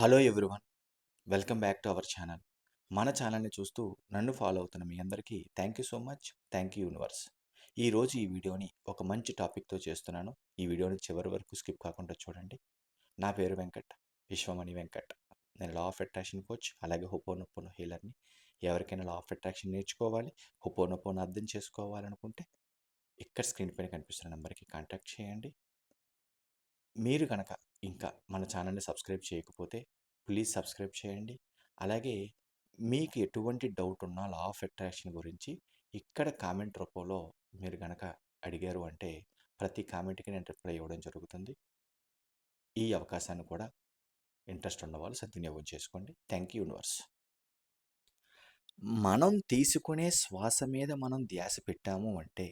Hello everyone. Welcome back to our channel. మన ఛానల్ని చూస్తూ నన్ను ఫాలో అవుతున్న మీ అందరికీ thank you so much. Thank you universe. ఈరోజు ఈ వీడియోని ఒక మంచి టాపిక్తో చేస్తున్నాను. ఈ వీడియోని చివరి వరకు స్కిప్ కాకుండా చూడండి. నా పేరు వెంకట్. విశ్వమణి వెంకట్. నేను లా ఆఫ్ అట్రాక్షన్ కోచ్ అలాగే హుపోనొప్పోనో హీలర్ని. ఎవరికైనా లా ఆఫ్ అట్రాక్షన్ నేర్చుకోవాలి హుపోనొప్పోను అర్థం చేసుకోవాలనుకుంటే ఇక్కడ స్క్రీన్ పైన కనిపిస్తున్న నెంబర్కి కాంటాక్ట్ చేయండి. మీరు కనుక ఇంకా మన ఛానల్ని సబ్స్క్రైబ్ చేయకపోతే ప్లీజ్ సబ్స్క్రైబ్ చేయండి. అలాగే మీకు ఎటువంటి డౌట్ ఉన్నా లా ఆఫ్ అట్రాక్షన్ గురించి ఇక్కడ కామెంట్ రూపంలో మీరు కనుక అడిగారు అంటే ప్రతి కామెంట్కి నేను రిప్లై ఇవ్వడం జరుగుతుంది. ఈ అవకాశాన్ని కూడా ఇంట్రెస్ట్ ఉన్నవాళ్ళు సద్వినియోగం చేసుకోండి. Thank you universe. మనం తీసుకునే శ్వాస మీద మనం ధ్యాస పెట్టాము అంటే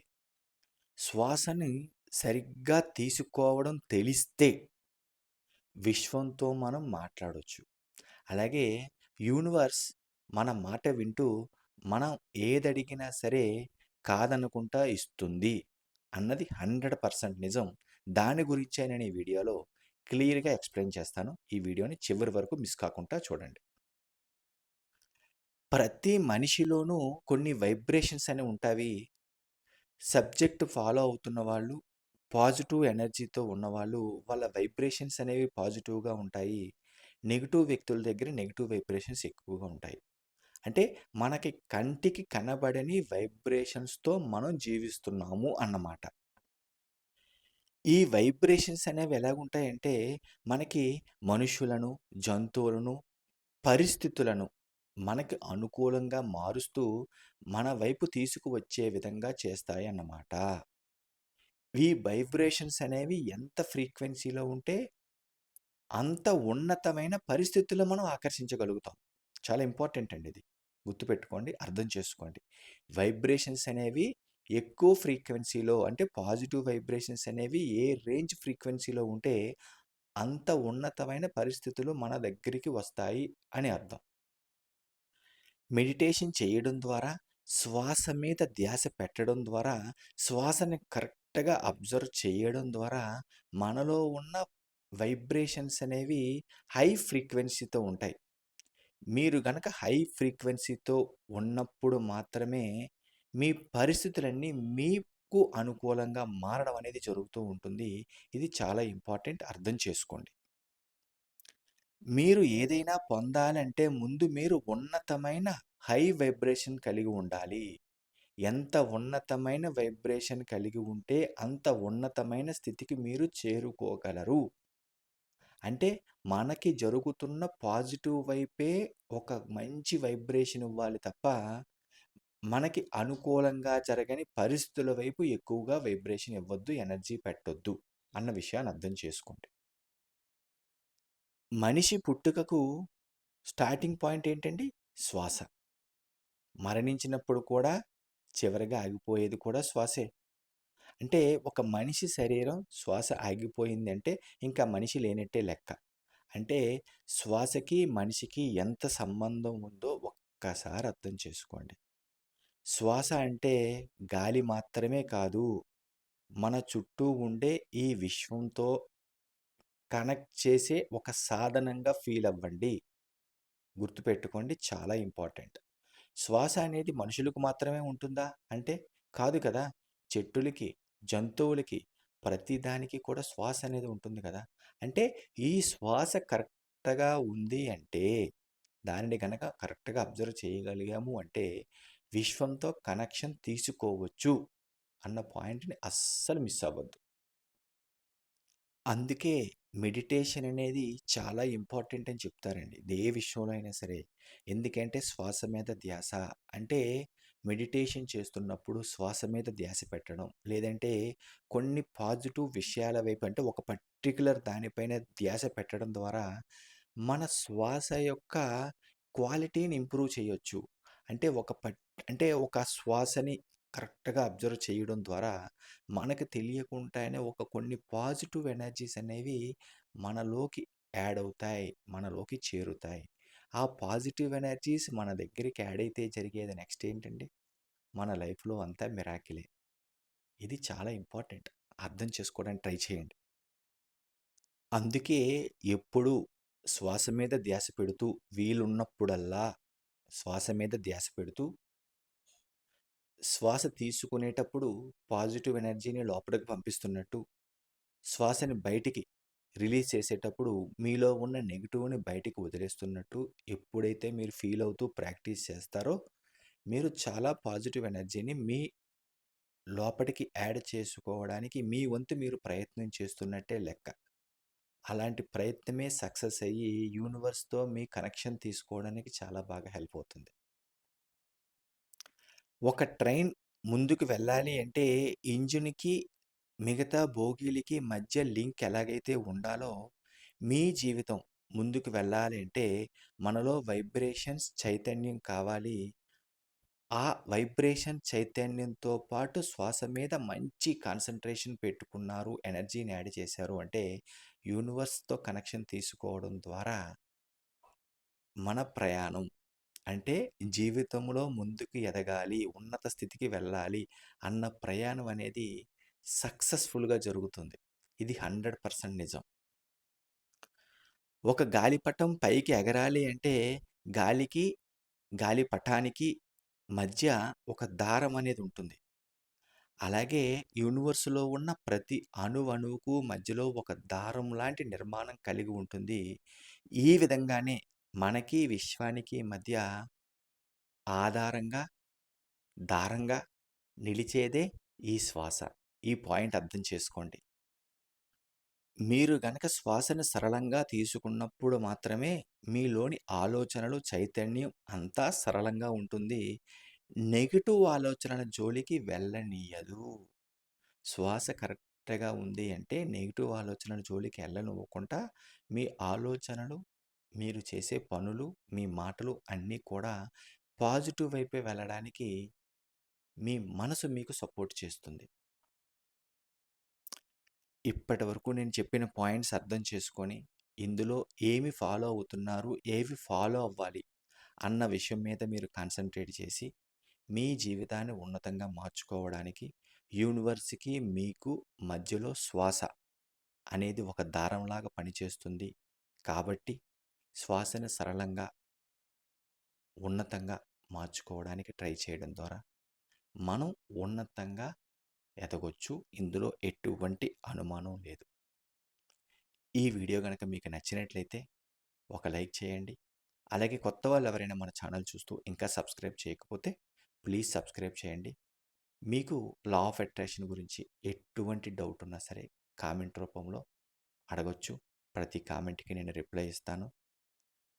శ్వాసని సరిగ్గా తీసుకోవడం తెలిస్తే విశ్వంతో మనం మాట్లాడవచ్చు అలాగే యూనివర్స్ మన మాట వింటూ మనం ఏదడిగినా సరే కాదనుకుంటా ఇస్తుంది అన్నది హండ్రెడ్ పర్సెంట్ నిజం. దాని గురించే నేను ఈ వీడియోలో క్లియర్గా ఎక్స్ప్లెయిన్ చేస్తాను. ఈ వీడియోని చివరి వరకు మిస్ కాకుండా చూడండి. ప్రతి మనిషిలోనూ కొన్ని వైబ్రేషన్స్ అనేవి ఉంటాయి. సబ్జెక్ట్ ఫాలో అవుతున్న వాళ్ళు పాజిటివ్ ఎనర్జీతో ఉన్నవాళ్ళు వాళ్ళ వైబ్రేషన్స్ అనేవి పాజిటివ్గా ఉంటాయి. నెగిటివ్ వ్యక్తుల దగ్గర నెగిటివ్ వైబ్రేషన్స్ ఎక్కువగా ఉంటాయి. అంటే మనకి కంటికి కనబడని వైబ్రేషన్స్తో మనం జీవిస్తున్నాము అన్నమాట. ఈ వైబ్రేషన్స్ అనేవి ఎలాగుంటాయంటే మనకి మనుషులను జంతువులను పరిస్థితులను మనకి అనుకూలంగా మారుస్తూ మన వైపు తీసుకువచ్చే విధంగా చేస్తాయి అన్నమాట ఈ వైబ్రేషన్స్ అనేవి ఎంత ఫ్రీక్వెన్సీలో ఉంటే అంత ఉన్నతమైన పరిస్థితుల్లో మనం ఆకర్షించగలుగుతాం. చాలా ఇంపార్టెంట్ అండి ఇది. గుర్తుపెట్టుకోండి అర్థం చేసుకోండి. వైబ్రేషన్స్ అనేవి ఎక్కువ ఫ్రీక్వెన్సీలో అంటే పాజిటివ్ వైబ్రేషన్స్ అనేవి ఏ రేంజ్ ఫ్రీక్వెన్సీలో ఉంటే అంత ఉన్నతమైన పరిస్థితులు మన దగ్గరికి వస్తాయి అని అర్థం. మెడిటేషన్ చేయడం ద్వారా శ్వాస మీద ధ్యాస పెట్టడం ద్వారా శ్వాసని కరెక్ట్ కరెక్ట్గా అబ్జర్వ్ చేయడం ద్వారా మనలో ఉన్న వైబ్రేషన్స్ అనేవి హై ఫ్రీక్వెన్సీతో ఉంటాయి. మీరు గనక హై ఫ్రీక్వెన్సీతో ఉన్నప్పుడు మాత్రమే మీ పరిస్థితులన్నీ మీకు అనుకూలంగా మారడం అనేది జరుగుతూ ఉంటుంది. ఇది చాలా ఇంపార్టెంట్ అర్థం చేసుకోండి. మీరు ఏదైనా పొందాలంటే ముందు మీరు ఉన్నతమైన హై వైబ్రేషన్ కలిగి ఉండాలి. ఎంత ఉన్నతమైన వైబ్రేషన్ కలిగి ఉంటే అంత ఉన్నతమైన స్థితికి మీరు చేరుకోగలరు. అంటే మనకి జరుగుతున్న పాజిటివ్ వైపే ఒక మంచి వైబ్రేషన్ ఇవ్వాలి తప్ప మనకి అనుకూలంగా జరగని పరిస్థితుల వైపు ఎక్కువగా వైబ్రేషన్ ఇవ్వద్దు ఎనర్జీ పెట్టొద్దు అన్న విషయాన్ని అర్థం చేసుకోండి. మనిషి పుట్టుకకు స్టార్టింగ్ పాయింట్ ఏంటండి? శ్వాస. మరణించినప్పుడు కూడా చివరిగా ఆగిపోయేది కూడా శ్వాసే. అంటే ఒక మనిషి శరీరం శ్వాస ఆగిపోయింది అంటే ఇంకా మనిషి లేనట్టే లెక్క. అంటే శ్వాసకి మనిషికి ఎంత సంబంధం ఉందో ఒక్కసారి అర్థం చేసుకోండి. శ్వాస అంటే గాలి మాత్రమే కాదు మన చుట్టూ ఉండే ఈ విశ్వంతో కనెక్ట్ చేసే ఒక సాధనంగా ఫీల్ అవ్వండి. గుర్తుపెట్టుకోండి చాలా ఇంపార్టెంట్. శ్వాస అనేది మనుషులకు మాత్రమే ఉంటుందా? అంటే కాదు కదా! చెట్టులకి జంతువులకి ప్రతిదానికి కూడా శ్వాస అనేది ఉంటుంది కదా! అంటే ఈ శ్వాస కరెక్ట్గా ఉంది అంటే దానిని కనుక కరెక్ట్గా అబ్జర్వ్ చేయగలిగాము అంటే విశ్వంతో కనెక్షన్ తీసుకోవచ్చు అన్న పాయింట్ని అస్సలు మిస్ అవ్వద్దు. అందుకే మెడిటేషన్ అనేది చాలా ఇంపార్టెంట్ అని చెప్తారండి. ఏ విషయంలో అయినా సరే. ఎందుకంటే శ్వాస మీద ధ్యాస అంటే మెడిటేషన్ చేస్తున్నప్పుడు శ్వాస మీద ధ్యాస పెట్టడం. లేదంటే కొన్ని పాజిటివ్ విషయాల వైపు అంటే ఒక పర్టికులర్ దానిపైన ధ్యాస పెట్టడం ద్వారా మన శ్వాస యొక్క క్వాలిటీని ఇంప్రూవ్ చేయొచ్చు. అంటే ఒక పట్ అంటే ఒక శ్వాసని కరెక్ట్గా అబ్జర్వ్ చేయడం ద్వారా మనకు తెలియకుండానే ఒక కొన్ని పాజిటివ్ ఎనర్జీస్ అనేవి మనలోకి యాడ్ అవుతాయి మనలోకి చేరుతాయి. ఆ పాజిటివ్ ఎనర్జీస్ మన దగ్గరికి యాడ్ అయితే జరిగేది నెక్స్ట్ ఏంటండి? మన లైఫ్లో అంతా మిరాకిలే. ఇది చాలా ఇంపార్టెంట్. అర్థం చేసుకోవడానికి ట్రై చేయండి. అందుకే ఎప్పుడు శ్వాస మీద ధ్యాస పెడుతూ వీలున్నప్పుడల్లా శ్వాస మీద ధ్యాస పెడుతూ శ్వాస తీసుకునేటప్పుడు పాజిటివ్ ఎనర్జీని లోపలికి పంపిస్తున్నట్టు శ్వాసని బయటికి రిలీజ్ చేసేటప్పుడు మీలో ఉన్న నెగిటివ్ని బయటికి వదిలేస్తున్నట్టు ఎప్పుడైతే మీరు ఫీల్ అవుతూ ప్రాక్టీస్ చేస్తారో మీరు చాలా పాజిటివ్ ఎనర్జీని మీ లోపలికి యాడ్ చేసుకోవడానికి మీ వంతు మీరు ప్రయత్నం చేస్తున్నట్టే లెక్క. అలాంటి ప్రయత్నమే సక్సెస్ అయ్యి యూనివర్స్తో మీ కనెక్షన్ తీసుకోవడానికి చాలా బాగా హెల్ప్ అవుతుంది. ఒక ట్రైన్ ముందుకు వెళ్ళాలి అంటే ఇంజిన్కి మిగతా బోగీలకి మధ్య లింక్ ఎలాగైతే ఉండాలో మీ జీవితం ముందుకు వెళ్ళాలి అంటే మనలో వైబ్రేషన్స్ చైతన్యం కావాలి. ఆ వైబ్రేషన్ చైతన్యంతో పాటు శ్వాస మీద మంచి కాన్సన్ట్రేషన్ పెట్టుకున్నారు ఎనర్జీని యాడ్ చేశారు అంటే యూనివర్స్తో కనెక్షన్ తీసుకోవడం ద్వారా మన ప్రయాణం అంటే జీవితంలో ముందుకు ఎదగాలి ఉన్నత స్థితికి వెళ్ళాలి అన్న ప్రయాణం అనేది సక్సెస్ఫుల్గా జరుగుతుంది. ఇది హండ్రెడ్ పర్సెంట్ నిజం. ఒక గాలిపటం పైకి ఎగరాలి అంటే గాలికి గాలిపటానికి మధ్య ఒక దారం అనేది ఉంటుంది. అలాగే యూనివర్స్లో ఉన్న ప్రతి అణువణువుకు మధ్యలో ఒక దారం లాంటి నిర్మాణం కలిగి ఉంటుంది. ఈ విధంగానే మనకి విశ్వానికి మధ్య ఆధారంగా దారంగా నిలిచేదే ఈ శ్వాస. ఈ పాయింట్ అర్థం చేసుకోండి. మీరు గనక శ్వాసను సరళంగా తీసుకున్నప్పుడు మాత్రమే మీలోని ఆలోచనలు చైతన్యం అంతా సరళంగా ఉంటుంది. నెగిటివ్ ఆలోచనల జోలికి వెళ్ళనీయదు. శ్వాస కరెక్ట్గా ఉంది అంటే నెగిటివ్ ఆలోచనల జోలికి వెళ్ళనివ్వకుండా మీ ఆలోచనలు మీరు చేసే పనులు మీ మాటలు అన్నీ కూడా పాజిటివ్ వైపే వెళ్ళడానికి మీ మనసు మీకు సపోర్ట్ చేస్తుంది. ఇప్పటి వరకు నేను చెప్పిన పాయింట్స్ అర్థం చేసుకొని ఇందులో ఏమి ఫాలో అవుతున్నారు ఏవి ఫాలో అవ్వాలి అన్న విషయం మీద మీరు కాన్సన్ట్రేట్ చేసి మీ జీవితాన్ని ఉన్నతంగా మార్చుకోవడానికి యూనివర్స్కి మీకు మధ్యలో శ్వాస అనేది ఒక దారంలాగా పనిచేస్తుంది. కాబట్టి శ్వాసను సరళంగా ఉన్నతంగా మార్చుకోవడానికి ట్రై చేయడం ద్వారా మనం ఉన్నతంగా ఎదగొచ్చు. ఇందులో ఎటువంటి అనుమానం లేదు. ఈ వీడియో కనుక మీకు నచ్చినట్లయితే ఒక లైక్ చేయండి. అలాగే కొత్త వాళ్ళు ఎవరైనా మన ఛానల్ చూస్తూ ఇంకా సబ్స్క్రైబ్ చేయకపోతే ప్లీజ్ సబ్స్క్రైబ్ చేయండి. మీకు లా ఆఫ్ అట్రాక్షన్ గురించి ఎటువంటి డౌట్ ఉన్నా సరే కామెంట్ రూపంలో అడగొచ్చు. ప్రతి కామెంట్కి నేను రిప్లై ఇస్తాను.